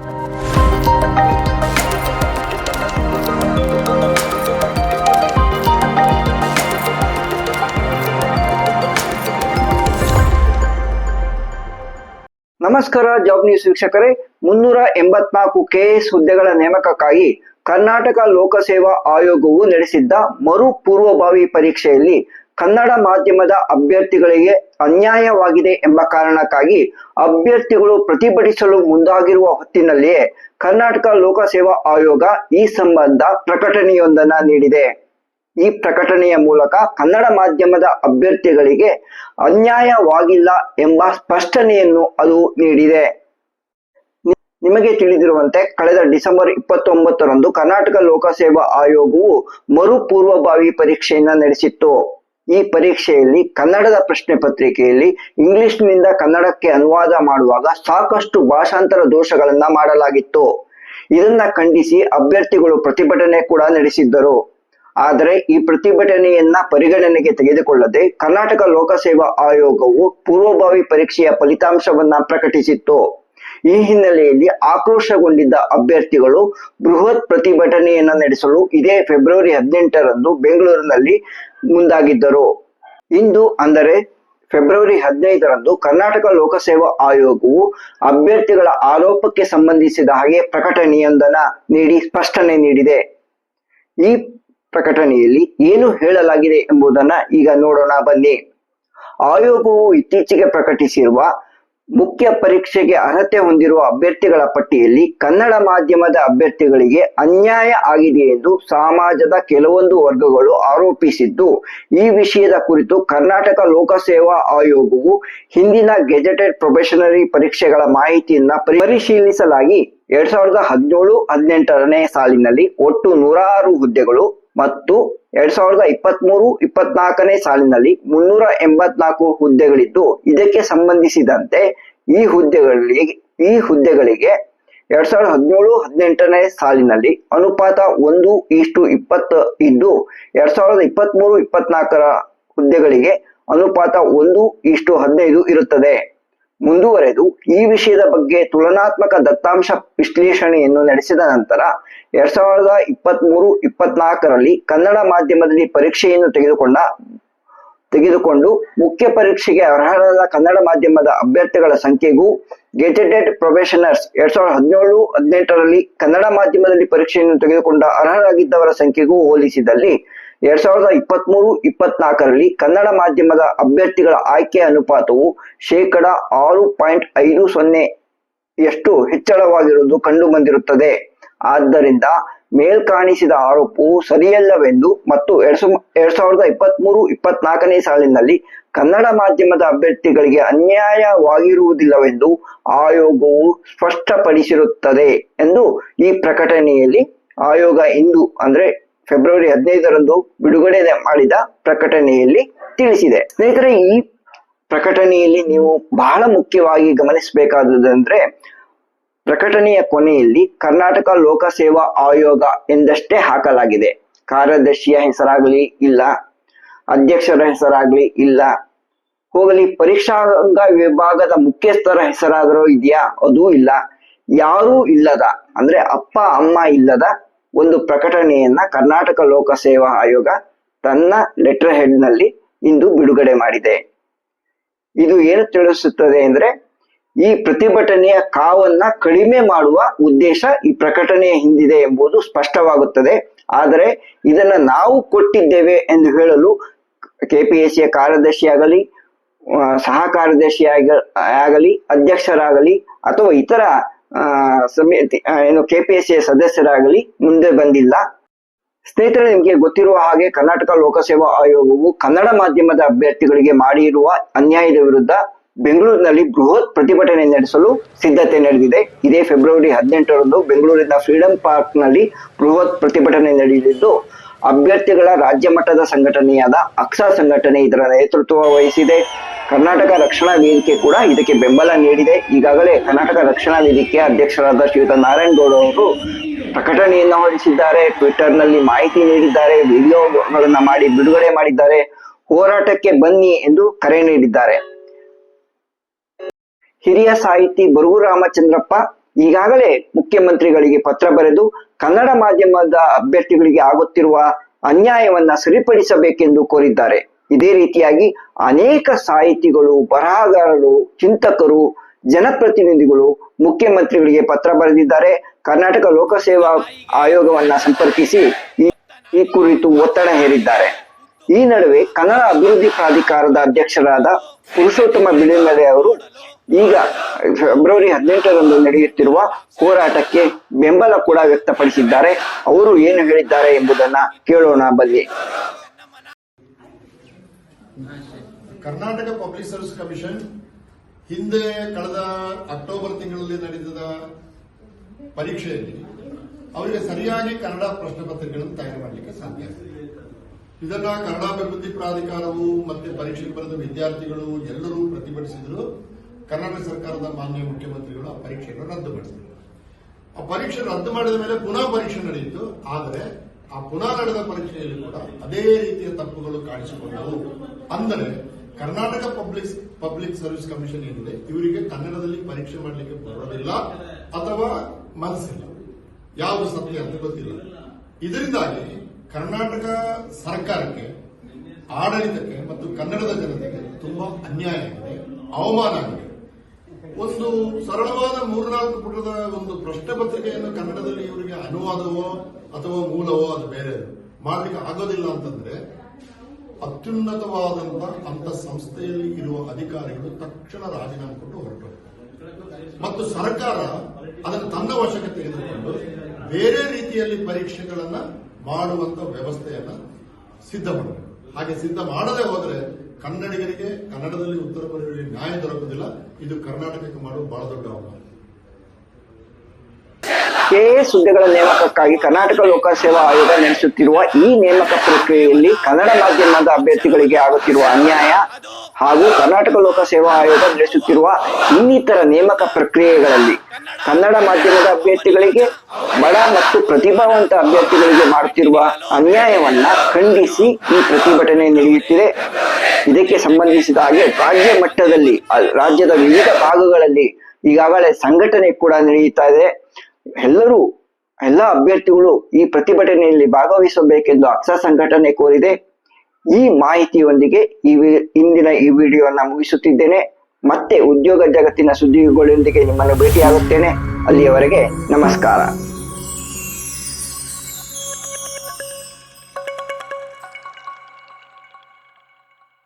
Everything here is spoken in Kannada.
ನಮಸ್ಕಾರ, ಜಾಬ್ ನ್ಯೂಸ್ ವೀಕ್ಷಕರೇ. ಮುನ್ನೂರ ಎಂಬತ್ನಾಲ್ಕು ಕೆಎಸ್ ಹುದ್ದೆಗಳ ನೇಮಕಕ್ಕಾಗಿ ಕರ್ನಾಟಕ ಲೋಕಸೇವಾ ಆಯೋಗವು ನಡೆಸಿದ್ದ ಮರು ಪೂರ್ವಭಾವಿ ಪರೀಕ್ಷೆಯಲ್ಲಿ ಕನ್ನಡ ಮಾಧ್ಯಮದ ಅಭ್ಯರ್ಥಿಗಳಿಗೆ ಅನ್ಯಾಯವಾಗಿದೆ ಎಂಬ ಕಾರಣಕ್ಕಾಗಿ ಅಭ್ಯರ್ಥಿಗಳು ಪ್ರತಿಭಟಿಸಲು ಮುಂದಾಗಿರುವ ಹೊತ್ತಿನಲ್ಲಿಯೇ ಕರ್ನಾಟಕ ಲೋಕಸೇವಾ ಆಯೋಗ ಈ ಸಂಬಂಧ ಪ್ರಕಟಣೆಯೊಂದನ್ನು ನೀಡಿದೆ. ಈ ಪ್ರಕಟಣೆಯ ಮೂಲಕ ಕನ್ನಡ ಮಾಧ್ಯಮದ ಅಭ್ಯರ್ಥಿಗಳಿಗೆ ಅನ್ಯಾಯವಾಗಿಲ್ಲ ಎಂಬ ಸ್ಪಷ್ಟನೆಯನ್ನು ಅದು ನೀಡಿದೆ. ನಿಮಗೆ ತಿಳಿದಿರುವಂತೆ ಕಳೆದ ಡಿಸೆಂಬರ್ ಇಪ್ಪತ್ತೊಂಬತ್ತರಂದು ಕರ್ನಾಟಕ ಲೋಕಸೇವಾ ಆಯೋಗವು ಮರು ಪೂರ್ವಭಾವಿ ಪರೀಕ್ಷೆಯನ್ನ ನಡೆಸಿತ್ತು. ಈ ಪರೀಕ್ಷೆಯಲ್ಲಿ ಕನ್ನಡದ ಪ್ರಶ್ನೆ ಪತ್ರಿಕೆಯಲ್ಲಿ ಇಂಗ್ಲಿಷ್ನಿಂದ ಕನ್ನಡಕ್ಕೆ ಅನುವಾದ ಮಾಡುವಾಗ ಸಾಕಷ್ಟು ಭಾಷಾಂತರ ದೋಷಗಳನ್ನ ಮಾಡಲಾಗಿತ್ತು. ಇದನ್ನ ಖಂಡಿಸಿ ಅಭ್ಯರ್ಥಿಗಳು ಪ್ರತಿಭಟನೆ ಕೂಡ ನಡೆಸಿದ್ದರು. ಆದರೆ ಈ ಪ್ರತಿಭಟನೆಯನ್ನ ಪರಿಗಣನೆಗೆ ತೆಗೆದುಕೊಳ್ಳದೆ ಕರ್ನಾಟಕ ಲೋಕಸೇವಾ ಆಯೋಗವು ಪೂರ್ವಭಾವಿ ಪರೀಕ್ಷೆಯ ಫಲಿತಾಂಶವನ್ನ ಪ್ರಕಟಿಸಿತ್ತು. ಈ ಹಿನ್ನೆಲೆಯಲ್ಲಿ ಆಕ್ರೋಶಗೊಂಡಿದ್ದ ಅಭ್ಯರ್ಥಿಗಳು ಬೃಹತ್ ಪ್ರತಿಭಟನೆಯನ್ನ ನಡೆಸಲು ಇದೇ ಫೆಬ್ರವರಿ ಹದಿನೆಂಟರಂದು ಬೆಂಗಳೂರಿನಲ್ಲಿ ಮುಂದಾಗಿದ್ದರು. ಇಂದು ಅಂದರೆ ಫೆಬ್ರವರಿ ಹದಿನೈದರಂದು ಕರ್ನಾಟಕ ಲೋಕಸೇವಾ ಆಯೋಗವು ಅಭ್ಯರ್ಥಿಗಳ ಆರೋಪಕ್ಕೆ ಸಂಬಂಧಿಸಿದ ಹಾಗೆ ಪ್ರಕಟಣೆಯೊಂದನ್ನ ನೀಡಿ ಸ್ಪಷ್ಟನೆ ನೀಡಿದೆ. ಈ ಪ್ರಕಟಣೆಯಲ್ಲಿ ಏನು ಹೇಳಲಾಗಿದೆ ಎಂಬುದನ್ನ ಈಗ ನೋಡೋಣ ಬನ್ನಿ. ಆಯೋಗವು ಇತ್ತೀಚೆಗೆ ಪ್ರಕಟಿಸಿರುವ ಮುಖ್ಯ ಪರೀಕ್ಷೆಗೆ ಅರ್ಹತೆ ಹೊಂದಿರುವ ಅಭ್ಯರ್ಥಿಗಳ ಪಟ್ಟಿಯಲ್ಲಿ ಕನ್ನಡ ಮಾಧ್ಯಮದ ಅಭ್ಯರ್ಥಿಗಳಿಗೆ ಅನ್ಯಾಯ ಆಗಿದೆ ಎಂದು ಸಮಾಜದ ಕೆಲವೊಂದು ವರ್ಗಗಳು ಆರೋಪಿಸಿದ್ದು, ಈ ವಿಷಯದ ಕುರಿತು ಕರ್ನಾಟಕ ಲೋಕಸೇವಾ ಆಯೋಗವು ಹಿಂದಿನ ಗೆಜೆಟೆಡ್ ಪ್ರೊಬೆಷನರಿ ಪರೀಕ್ಷೆಗಳ ಮಾಹಿತಿಯನ್ನ ಪರಿ- ಪರಿಶೀಲಿಸಲಾಗಿ ಎರಡ್ ಸಾವಿರದ ಹದಿನೇಳು, ಹದಿನೆಂಟರನೇ ಸಾಲಿನಲ್ಲಿ ಒಟ್ಟು ನೂರಾರು ಹುದ್ದೆಗಳು ಮತ್ತು ಎರಡ್ ಸಾವಿರದ ಇಪ್ಪತ್ಮೂರು, ಇಪ್ಪತ್ನಾಲ್ಕನೇ ಸಾಲಿನಲ್ಲಿ ಮುನ್ನೂರ ಎಂಬತ್ನಾಲ್ಕು ಹುದ್ದೆಗಳಿದ್ದು, ಇದಕ್ಕೆ ಸಂಬಂಧಿಸಿದಂತೆ ಈ ಹುದ್ದೆಗಳಲ್ಲಿ ಈ ಹುದ್ದೆಗಳಿಗೆ ಎರಡ್ ಸಾವಿರದ ಹದಿನೇಳು, ಹದಿನೆಂಟನೇ ಸಾಲಿನಲ್ಲಿ ಅನುಪಾತ ಒಂದು ಇಷ್ಟು ಇಪ್ಪತ್ತು ಇದ್ದು ಎರಡ್ ಸಾವಿರದ ಇಪ್ಪತ್ತ್ ಮೂರು ಇಪ್ಪತ್ನಾಲ್ಕರ ಹುದ್ದೆಗಳಿಗೆ ಅನುಪಾತ ಒಂದು ಇಷ್ಟು ಹದಿನೈದು ಇರುತ್ತದೆ. ಮುಂದುವರೆದು ಈ ವಿಷಯದ ಬಗ್ಗೆ ತುಲನಾತ್ಮಕ ದತ್ತಾಂಶ ವಿಶ್ಲೇಷಣೆಯನ್ನು ನಡೆಸಿದ ನಂತರ ಎರಡ್ ಸಾವಿರದ ಇಪ್ಪತ್ತ್ ಮೂರು ಇಪ್ಪತ್ನಾಲ್ಕರಲ್ಲಿ ಕನ್ನಡ ಮಾಧ್ಯಮದಲ್ಲಿ ಪರೀಕ್ಷೆಯನ್ನು ತೆಗೆದುಕೊಂಡ ತೆಗೆದುಕೊಂಡು ಮುಖ್ಯ ಪರೀಕ್ಷೆಗೆ ಅರ್ಹರಾದ ಕನ್ನಡ ಮಾಧ್ಯಮದ ಅಭ್ಯರ್ಥಿಗಳ ಸಂಖ್ಯೆಗೂ ಗೆಜೆಟೆಡ್ ಪ್ರೊಬೇಷನರ್ಸ್ ಎರಡ್ ಸಾವಿರದ ಹದಿನೇಳು, ಹದಿನೆಂಟರಲ್ಲಿ ಕನ್ನಡ ಮಾಧ್ಯಮದಲ್ಲಿ ಪರೀಕ್ಷೆಯನ್ನು ತೆಗೆದುಕೊಂಡ ಅರ್ಹರಾಗಿದ್ದವರ ಸಂಖ್ಯೆಗೂ ಹೋಲಿಸಿದಲ್ಲಿ ಎರಡ್ ಸಾವಿರದ ಇಪ್ಪತ್ಮೂರು, ಇಪ್ಪತ್ನಾಲ್ಕರಲ್ಲಿ ಕನ್ನಡ ಮಾಧ್ಯಮದ ಅಭ್ಯರ್ಥಿಗಳ ಆಯ್ಕೆ ಅನುಪಾತವು ಶೇಕಡ ಆರು ಪಾಯಿಂಟ್ ಐದು ಸೊನ್ನೆ ಎಷ್ಟು ಹೆಚ್ಚಳವಾಗಿರುವುದು ಕಂಡುಬಂದಿರುತ್ತದೆ. ಆದ್ದರಿಂದ ಮೇಲ್ಕಾಣಿಸಿದ ಆರೋಪವು ಸರಿಯಲ್ಲವೆಂದು ಮತ್ತು ಎರಡ್ ಎರಡ್ ಸಾವಿರದ ಇಪ್ಪತ್ಮೂರು ಇಪ್ಪತ್ನಾಲ್ಕನೇ ಸಾಲಿನಲ್ಲಿ ಕನ್ನಡ ಮಾಧ್ಯಮದ ಅಭ್ಯರ್ಥಿಗಳಿಗೆ ಅನ್ಯಾಯವಾಗಿರುವುದಿಲ್ಲವೆಂದು ಆಯೋಗವು ಸ್ಪಷ್ಟಪಡಿಸಿರುತ್ತದೆ ಎಂದು ಈ ಪ್ರಕಟಣೆಯಲ್ಲಿ ಆಯೋಗ ಇಂದು ಅಂದ್ರೆ ಫೆಬ್ರವರಿ ಹದಿನೈದರಂದು ಬಿಡುಗಡೆ ಮಾಡಿದ ಪ್ರಕಟಣೆಯಲ್ಲಿ ತಿಳಿಸಿದೆ. ಸ್ನೇಹಿತರೆ, ಈ ಪ್ರಕಟಣೆಯಲ್ಲಿ ನೀವು ಬಹಳ ಮುಖ್ಯವಾಗಿ ಗಮನಿಸಬೇಕಾದುದಂದ್ರೆ ಪ್ರಕಟಣೆಯ ಕೊನೆಯಲ್ಲಿ ಕರ್ನಾಟಕ ಲೋಕಸೇವಾ ಆಯೋಗ ಎಂದಷ್ಟೇ ಹಾಕಲಾಗಿದೆ. ಕಾರ್ಯದರ್ಶಿಯ ಹೆಸರಾಗಲಿ ಇಲ್ಲ, ಅಧ್ಯಕ್ಷರ ಹೆಸರಾಗಲಿ ಇಲ್ಲ. ಹೋಗಲಿ ಪರೀಕ್ಷಾಂಗ ವಿಭಾಗದ ಮುಖ್ಯಸ್ಥರ ಹೆಸರಾದರೂ ಇದೆಯಾ? ಅದೂ ಇಲ್ಲ. ಯಾರೂ ಇಲ್ಲದ, ಅಂದ್ರೆ ಅಪ್ಪ, ಅಮ್ಮ ಇಲ್ಲದ ಒಂದು ಪ್ರಕಟಣೆಯನ್ನ ಕರ್ನಾಟಕ ಲೋಕಸೇವಾ ಆಯೋಗ ತನ್ನ ಲೆಟರ್ ಹೆಡ್ನಲ್ಲಿ ಇಂದು ಬಿಡುಗಡೆ ಮಾಡಿದೆ. ಇದು ಏನು ತಿಳಿಸುತ್ತದೆ ಅಂದ್ರೆ ಈ ಪ್ರತಿಭಟನೆಯ ಕಾವನ್ನ ಕಡಿಮೆ ಮಾಡುವ ಉದ್ದೇಶ ಈ ಪ್ರಕಟಣೆಯ ಹಿಂದಿದೆ ಎಂಬುದು ಸ್ಪಷ್ಟವಾಗುತ್ತದೆ. ಆದರೆ ಇದನ್ನ ನಾವು ಕೊಟ್ಟಿದ್ದೇವೆ ಎಂದು ಹೇಳಲು ಕೆಪಿಎಸ್ಸಿಯ ಕಾರ್ಯದರ್ಶಿಯಾಗಲಿ ಸಹ ಕಾರ್ಯದರ್ಶಿ ಆಗಲಿ, ಅಧ್ಯಕ್ಷರಾಗಲಿ ಅಥವಾ ಇತರ ಸಮಿತಿ ಏನು ಕೆಪಿಎಸ್ಸಿಯ ಸದಸ್ಯರಾಗಲಿ ಮುಂದೆ ಬಂದಿಲ್ಲ. ಸ್ನೇಹಿತರೆ, ನಿಮಗೆ ಗೊತ್ತಿರುವ ಹಾಗೆ ಕರ್ನಾಟಕ ಲೋಕಸೇವಾ ಆಯೋಗವು ಕನ್ನಡ ಮಾಧ್ಯಮದ ಅಭ್ಯರ್ಥಿಗಳಿಗೆ ಮಾಡಿರುವ ಅನ್ಯಾಯದ ವಿರುದ್ಧ ಬೆಂಗಳೂರಿನಲ್ಲಿ ಬೃಹತ್ ಪ್ರತಿಭಟನೆ ನಡೆಸಲು ಸಿದ್ಧತೆ ನಡೆದಿದೆ. ಇದೇ ಫೆಬ್ರವರಿ ಹದಿನೆಂಟರಂದು ಬೆಂಗಳೂರಿನ ಫ್ರೀಡಂ ಪಾರ್ಕ್ನಲ್ಲಿ ಬೃಹತ್ ಪ್ರತಿಭಟನೆ ನಡೆಯಲಿದ್ದು ಅಭ್ಯರ್ಥಿಗಳ ರಾಜ್ಯ ಮಟ್ಟದ ಸಂಘಟನೆಯಾದ ಅಕ್ಸಾ ಸಂಘಟನೆ ಇದರ ನೇತೃತ್ವ ವಹಿಸಿದೆ. ಕರ್ನಾಟಕ ರಕ್ಷಣಾ ವೇದಿಕೆ ಕೂಡ ಇದಕ್ಕೆ ಬೆಂಬಲ ನೀಡಿದೆ. ಈಗಾಗಲೇ ಕರ್ನಾಟಕ ರಕ್ಷಣಾ ವೇದಿಕೆ ಅಧ್ಯಕ್ಷರಾದ ಶ್ರೀಯುತ ನಾರಾಯಣಗೌಡ ಅವರು ಪ್ರಕಟಣೆಯನ್ನು ಹೊರಡಿಸಿದ್ದಾರೆ. ಟ್ವಿಟರ್ನಲ್ಲಿ ಮಾಹಿತಿ ನೀಡಿದ್ದಾರೆ, ವಿಡಿಯೋಗಳನ್ನ ಮಾಡಿ ಬಿಡುಗಡೆ ಮಾಡಿದ್ದಾರೆ. ಹೋರಾಟಕ್ಕೆ ಬನ್ನಿ ಎಂದು ಕರೆ ನೀಡಿದ್ದಾರೆ. ಹಿರಿಯ ಸಾಹಿತಿ ಬರುವು ರಾಮಚಂದ್ರಪ್ಪ ಈಗಾಗಲೇ ಮುಖ್ಯಮಂತ್ರಿಗಳಿಗೆ ಪತ್ರ ಬರೆದು ಕನ್ನಡ ಮಾಧ್ಯಮದ ಅಭ್ಯರ್ಥಿಗಳಿಗೆ ಆಗುತ್ತಿರುವ ಅನ್ಯಾಯವನ್ನ ಸರಿಪಡಿಸಬೇಕೆಂದು ಕೋರಿದ್ದಾರೆ. ಇದೇ ರೀತಿಯಾಗಿ ಅನೇಕ ಸಾಹಿತಿಗಳು, ಬರಹಗಾರರು, ಚಿಂತಕರು, ಜನಪ್ರತಿನಿಧಿಗಳು ಮುಖ್ಯಮಂತ್ರಿಗಳಿಗೆ ಪತ್ರ ಬರೆದಿದ್ದಾರೆ. ಕರ್ನಾಟಕ ಲೋಕಸೇವಾ ಆಯೋಗವನ್ನ ಸಂಪರ್ಕಿಸಿ ಈ- ಕುರಿತು ಒತ್ತಡ ಹೇರಿದ್ದಾರೆ. ಈ ನಡುವೆ ಕನ್ನಡ ಅಭಿವೃದ್ಧಿ ಪ್ರಾಧಿಕಾರದ ಅಧ್ಯಕ್ಷರಾದ ಪುರುಷೋತ್ತಮ ಬಿಳಿಮಲೆ ಅವರು ಈಗ, ಫೆಬ್ರವರಿ ಹದಿನೆಂಟರಂದು ನಡೆಯುತ್ತಿರುವ ಹೋರಾಟಕ್ಕೆ ಬೆಂಬಲ ಕೂಡ ವ್ಯಕ್ತಪಡಿಸಿದ್ದಾರೆ. ಅವರು ಏನು ಹೇಳಿದ್ದಾರೆ ಎಂಬುದನ್ನ ಕೇಳೋಣ ಬಲ್ಲಿ ಕರ್ನಾಟಕ ಪಬ್ಲಿಕ್ ಸರ್ವಿಸ್ ಕಮಿಷನ್ ಹಿಂದೆ ಕಳೆದ ಅಕ್ಟೋಬರ್ ತಿಂಗಳಲ್ಲಿ ನಡೆದ ಪರೀಕ್ಷೆಯಲ್ಲಿ ಅವರಿಗೆ ಸರಿಯಾಗಿ ಕನ್ನಡ ಪ್ರಶ್ನೆ ಪತ್ರಿಕೆಗಳನ್ನು ತಯಾರು ಮಾಡಲಿಕ್ಕೆ ಸಾಧ್ಯ ಇದನ್ನ ಕನ್ನಡ ಅಭಿವೃದ್ಧಿ ಪ್ರಾಧಿಕಾರವು ಮತ್ತೆ ಪರೀಕ್ಷೆಗೆ ಬರೆದ ವಿದ್ಯಾರ್ಥಿಗಳು ಎಲ್ಲರೂ ಪ್ರತಿಭಟಿಸಿದ್ರು. ಕರ್ನಾಟಕ ಸರ್ಕಾರದ ಮಾನ್ಯ ಮುಖ್ಯಮಂತ್ರಿಗಳು ಆ ಪರೀಕ್ಷೆಯನ್ನು ರದ್ದು ಮಾಡಿದರು ಆ ಪರೀಕ್ಷೆ ರದ್ದು ಮಾಡಿದ ಮೇಲೆ ಪುನಃ ಪರೀಕ್ಷೆ ನಡೆಯಿತು. ಆದರೆ ಆ ಪುನಃ ನಡೆದ ಪರೀಕ್ಷೆಯಲ್ಲಿ ಕೂಡ ಅದೇ ರೀತಿಯ ತಪ್ಪುಗಳು ಕಾಣಿಸಿಕೊಂಡವು. ಅಂದರೆ Karnataka public public service commission ಏನಿದೆ, ಇವರಿಗೆ ಕನ್ನಡದಲ್ಲಿ ಪರೀಕ್ಷೆ ಮಾಡಲಿಕ್ಕೆ ಬರೋದಿಲ್ಲ ಅಥವಾ ಮನಸ್ಸಿಲ್ಲ. ಯಾವುದು ಸತ್ಯ ಅಂತ ಗೊತ್ತಿಲ್ಲ. ಇದರಿಂದಾಗಿ ಕರ್ನಾಟಕ ಸರ್ಕಾರಕ್ಕೆ, ಆಡಳಿತಕ್ಕೆ ಮತ್ತು ಕನ್ನಡದ ಜನತೆಗೆ ತುಂಬಾ ಅನ್ಯಾಯ ಆಗಿದೆ, ಅವಮಾನ ಆಗಿದೆ. ಒಂದು ಸರಳವಾದ ಮೂರ್ನಾಲ್ಕು ಪುಟದ ಒಂದು ಪ್ರಶ್ನೆ ಪತ್ರಿಕೆಯನ್ನು ಕನ್ನಡದಲ್ಲಿ ಇವರಿಗೆ ಅನುವಾದವೋ ಅಥವಾ ಮೂಲವೋ ಅದು ಬೇರೆ ಮಾಡಲಿಕ್ಕೆ ಆಗೋದಿಲ್ಲ ಅಂತಂದ್ರೆ ಅತ್ಯುನ್ನತವಾದಂತ ಅಂತ ಸಂಸ್ಥೆಯಲ್ಲಿ ಇರುವ ಅಧಿಕಾರಿಗಳು ತಕ್ಷಣ ರಾಜೀನಾಮೆ ಕೊಟ್ಟು ಹೊರಟು ಮತ್ತು ಸರ್ಕಾರ ಅದನ್ನು ತನ್ನ ವಶಕ್ಕೆ ತೆಗೆದುಕೊಂಡು ಬೇರೆ ರೀತಿಯಲ್ಲಿ ಪರೀಕ್ಷೆಗಳನ್ನ ಮಾಡುವಂತ ವ್ಯವಸ್ಥೆಯನ್ನ ಸಿದ್ಧ ಮಾಡಬೇಕು ಹಾಗೆ ಸಿದ್ಧ ಮಾಡದೆ ಹೋದ್ರೆ ಕನ್ನಡಿಗರಿಗೆ ಕನ್ನಡದಲ್ಲಿ ಉತ್ತರ ಬರೆಯುವಲ್ಲಿ ನ್ಯಾಯ ದೊರಕುವುದಿಲ್ಲ. ಇದು ಕರ್ನಾಟಕಕ್ಕೆ ಮಾಡುವ ಬಹಳ ದೊಡ್ಡ ಅವಮಾನ. ಕೆಎಎಸ್ ಹುದ್ದೆಗಳ ನೇಮಕಕ್ಕಾಗಿ ಕರ್ನಾಟಕ ಲೋಕಸೇವಾ ಆಯೋಗ ನಡೆಸುತ್ತಿರುವ ಈ ನೇಮಕ ಪ್ರಕ್ರಿಯೆಯಲ್ಲಿ ಕನ್ನಡ ಮಾಧ್ಯಮದ ಅಭ್ಯರ್ಥಿಗಳಿಗೆ ಆಗುತ್ತಿರುವ ಅನ್ಯಾಯ ಹಾಗೂ ಕರ್ನಾಟಕ ಲೋಕಸೇವಾ ಆಯೋಗ ನಡೆಸುತ್ತಿರುವ ಇನ್ನಿತರ ನೇಮಕ ಪ್ರಕ್ರಿಯೆಗಳಲ್ಲಿ ಕನ್ನಡ ಮಾಧ್ಯಮದ ಅಭ್ಯರ್ಥಿಗಳಿಗೆ, ಬಡ ಮತ್ತು ಪ್ರತಿಭಾವಂತ ಅಭ್ಯರ್ಥಿಗಳಿಗೆ ಮಾಡುತ್ತಿರುವ ಅನ್ಯಾಯವನ್ನ ಖಂಡಿಸಿ ಈ ಪ್ರತಿಭಟನೆ ನಡೆಯುತ್ತಿದೆ. ಇದಕ್ಕೆ ಸಂಬಂಧಿಸಿದ ಹಾಗೆ ರಾಜ್ಯ ಮಟ್ಟದಲ್ಲಿ ರಾಜ್ಯದ ವಿವಿಧ ಭಾಗಗಳಲ್ಲಿ ಈಗಾಗಲೇ ಸಂಘಟನೆ ಕೂಡ ನಡೆಯುತ್ತಾ ಇದೆ. ಎಲ್ಲರೂ, ಎಲ್ಲ ಅಭ್ಯರ್ಥಿಗಳು ಈ ಪ್ರತಿಭಟನೆಯಲ್ಲಿ ಭಾಗವಹಿಸಬೇಕೆಂದು ಅಕ್ಸ ಸಂಘಟನೆ ಕೋರಿದೆ. ಈ ಮಾಹಿತಿಯೊಂದಿಗೆ ಈ ಇಂದಿನ ಈ ವಿಡಿಯೋನ ಮುಗಿಸುತ್ತಿದ್ದೇನೆ. ಮತ್ತೆ ಉದ್ಯೋಗ ಜಗತ್ತಿನ ಸುದ್ದಿಗಳೊಂದಿಗೆ ನಿಮ್ಮನ್ನು ಭೇಟಿಯಾಗುತ್ತೇನೆ. ಅಲ್ಲಿಯವರೆಗೆ ನಮಸ್ಕಾರ.